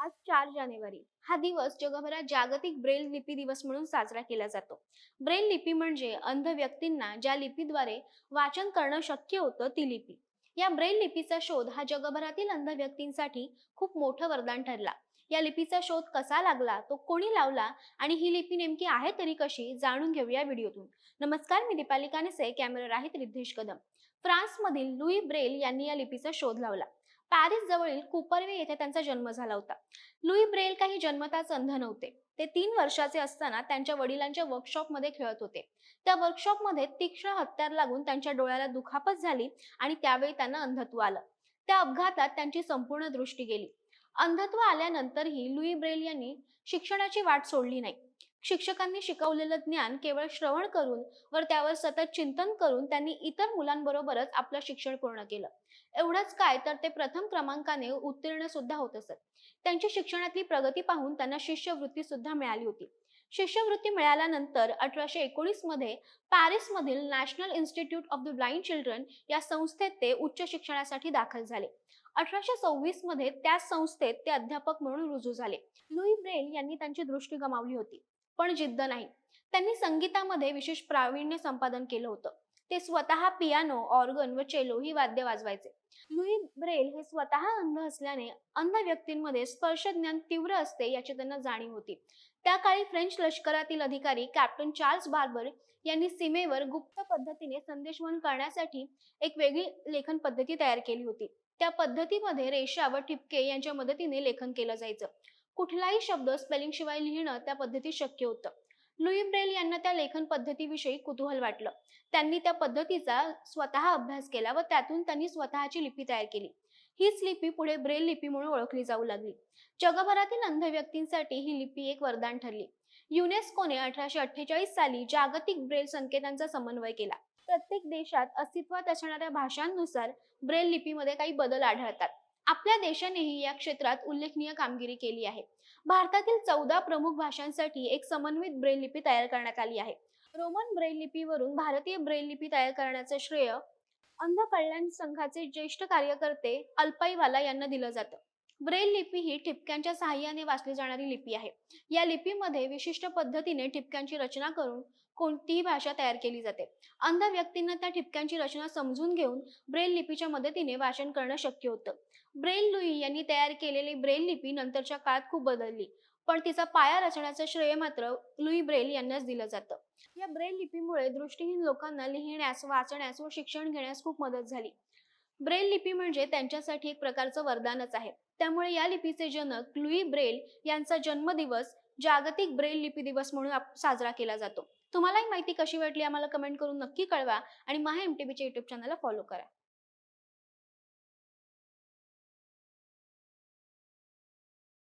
आज चार जानेवारी. हा दिवस जगभरात जागतिक ब्रेल लिपी दिवस म्हणून साजरा केला जातो. ब्रेल लिपी म्हणजे अंध व्यक्तींना ज्या लिपीद्वारे वाचन करणं शक्य होतं ती लिपी. या ब्रेल लिपीचा शोध हा जगभरातील अंध व्यक्तींसाठी खूप मोठं वरदान ठरला. या लिपीचा शोध कसा लागला तो कोणी लावला आणि ही लिपी नेमकी आहे तरी कशी जाणून घेऊया व्हिडिओतून. नमस्कार मी दीपाली कानेसे कॅमेरा राहित रिद्धेश कदम. फ्रान्समधील लुई ब्रेल यांनी या लिपीचा शोध लावला. पॅरिस जवळील कुपरवे येथे त्यांचा जन्म झाला होता. लुई ब्रेल काही जन्मताच अंध नव्हते. ते तीन वर्षाचे असताना त्यांच्या वडिलांच्या वर्कशॉपमध्ये खेळत होते. त्या वर्कशॉपमध्ये तीक्ष्ण हत्यार लागून त्यांच्या डोळ्याला दुखापत झाली आणि त्यावेळी त्यांना अंधत्व आलं. त्या अपघातात त्यांची संपूर्ण दृष्टी गेली. अंधत्व आल्यानंतरही लुई ब्रेल यांनी शिक्षणाची वाट सोडली नाही. शिक्षकांनी शिकवलेलं ज्ञान केवळ श्रवण करून वर त्यावर सतत चिंतन करून त्यांनी इतर मुलांबरोबरच आपलं शिक्षण पूर्ण केलं. एवढंच काय तर ते प्रथम क्रमांकाने उत्तीर्ण सुद्धा होत असत. त्यांची शिक्षणातली प्रगती पाहून त्यांना शिष्यवृत्ती सुद्धा मिळाली होती. शिष्यवृत्ती मिळाल्यानंतर अठराशे एकोणीसमध्ये पॅरिस मधील National Institute of the Blind Children या संस्थेत ते उच्च शिक्षणासाठी दाखल झाले. अठराशे सव्वीसमध्ये त्याच संस्थेत ते अध्यापक म्हणून रुजू झाले. लुई ब्रेल यांनी त्यांची दृष्टी गमावली होती पण जिद्द नाही. त्यांनी संगीतामध्ये विशेष प्रावीण्य संपादन केलं होतं. ते स्वतः पियानो ऑर्गन व चेलो ही वाद्य वाजवायचे. लुई ब्रेल हे स्वतः अंध असल्याने अंध व्यक्तींमध्ये स्पर्श ज्ञान तीव्र असते याची त्यांना जाणीव होती. त्या काळी फ्रेंच लष्करातील अधिकारी कॅप्टन चार्ल्स बार्बर यांनी सीमेवर गुप्त पद्धतीने संदेशवहन करण्यासाठी एक वेगळी लेखन पद्धती तयार केली होती. त्या पद्धतीमध्ये रेषा व ठिपके यांच्या मदतीने लेखन केलं जायचं. कुठलाही शब्द स्पेलिंग शिवाय लिहिणं त्या पद्धतीत शक्य होतं. लुई ब्रेल यांना त्या लेखन पद्धतीविषयी कुतूहल वाटलं. त्यांनी त्या पद्धतीचा स्वतः अभ्यास केला व त्यातून त्यांनी स्वतःची लिपी तयार केली. हीच लिपी पुढे ब्रेल लिपी म्हणून ओळखली जाऊ लागली. जगभरातील अंध व्यक्तींसाठी ही लिपी एक वरदान ठरली. युनेस्कोने अठराशे अठ्ठेचाळीस साली जागतिक ब्रेल संकेतांचा समन्वय केला. प्रत्येक देशात अस्तित्वात असणाऱ्या भाषांनुसार ब्रेल लिपीमध्ये काही बदल आढळतात. आपल्या देशानेही या क्षेत्रात उल्लेखनीय कामगिरी केली आहे. भारतातील चौदा प्रमुख भाषांसाठी एक समन्वित ब्रेल लिपी तयार करण्यात आली आहे. रोमन ब्रेल लिपीवरून भारतीय ब्रेल लिपी तयार करण्याचे श्रेय अंध कल्याण संघाचे ज्येष्ठ कार्यकर्ते अल्पाईवाला यांना दिलं जातं. ब्रेल लिपी ही ठिपक्यांच्या सहाय्याने वाचली जाणारी लिपी आहे. या लिपीमध्ये विशिष्ट पद्धतीने ठिपक्यांची रचना करून कोणतीही भाषा तयार केली जाते. अंध व्यक्तींना त्या ठिपक्यांची रचना समजून घेऊन ब्रेल लिपीच्या मदतीने वाचन करणं शक्य होतं. ब्रेल लुई यांनी तयार केलेली ब्रेल लिपी नंतरच्या काळात खूप बदलली पण तिचा पाया रचण्याचं श्रेय मात्र लुई ब्रेल यांनाच दिलं जातं. या ब्रेल लिपीमुळे दृष्टीहीन लोकांना लिहिण्यास वाचण्यास व शिक्षण घेण्यास खूप मदत झाली. ब्रेल लिपी म्हणजे त्यांच्यासाठी एक प्रकारचं वरदानच आहे. त्यामुळे या लिपीचे जनक लुई ब्रेल यांचा जन्मदिवस जागतिक ब्रेल लिपी दिवस म्हणून साजरा केला जातो. तुम्हाला ही माहिती कशी वाटली आम्हाला कमेंट करून नक्की कळवा आणि महा एम युट्यूब चॅनलला फॉलो करा.